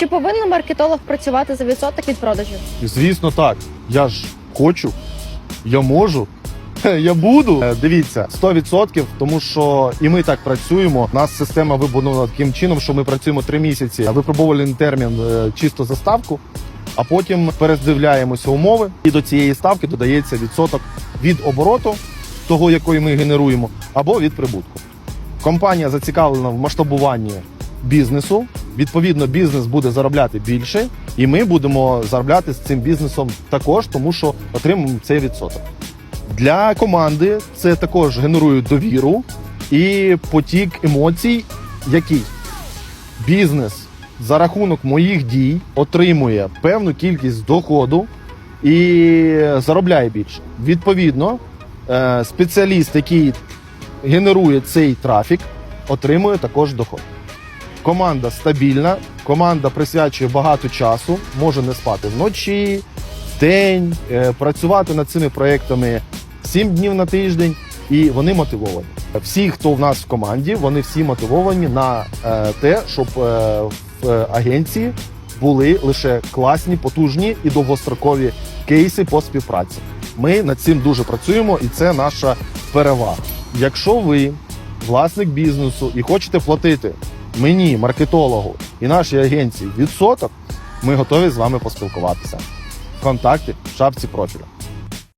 Чи повинен маркетолог працювати за відсоток від продажів? Звісно, так. Я ж хочу, я можу. Я буду. Е, Дивіться, 100%, тому що і ми так працюємо. Нас система вибудована таким чином, що ми працюємо три місяці. Випробувальний термін е, чисто за ставку, а потім перездивляємося умови, і до цієї ставки додається відсоток від обороту, того, якої ми генеруємо, або від прибутку. Компанія зацікавлена в масштабуванні бізнесу. Відповідно, бізнес буде заробляти більше, і ми будемо заробляти з цим бізнесом також, тому що отримуємо цей відсоток. Для команди це також генерує довіру і потік емоцій, який бізнес за рахунок моїх дій отримує певну кількість доходу і заробляє більше. Відповідно, е, спеціаліст, який генерує цей трафік, отримує також доход. Команда стабільна, команда присвячує багато часу, може не спати вночі, день, е, працювати над цими проектами 7 днів на тиждень, і вони мотивовані. Всі, хто в нас в команді, вони всі мотивовані на е, те, щоб е, в агенції були лише класні, потужні і довгострокові кейси по співпраці. Ми над цим дуже працюємо, і це наша перевага. Якщо ви власник бізнесу і хочете платити мені, маркетологу і нашій агенції відсоток, ми готові з вами поспілкуватися. Контакти в шапці профілю.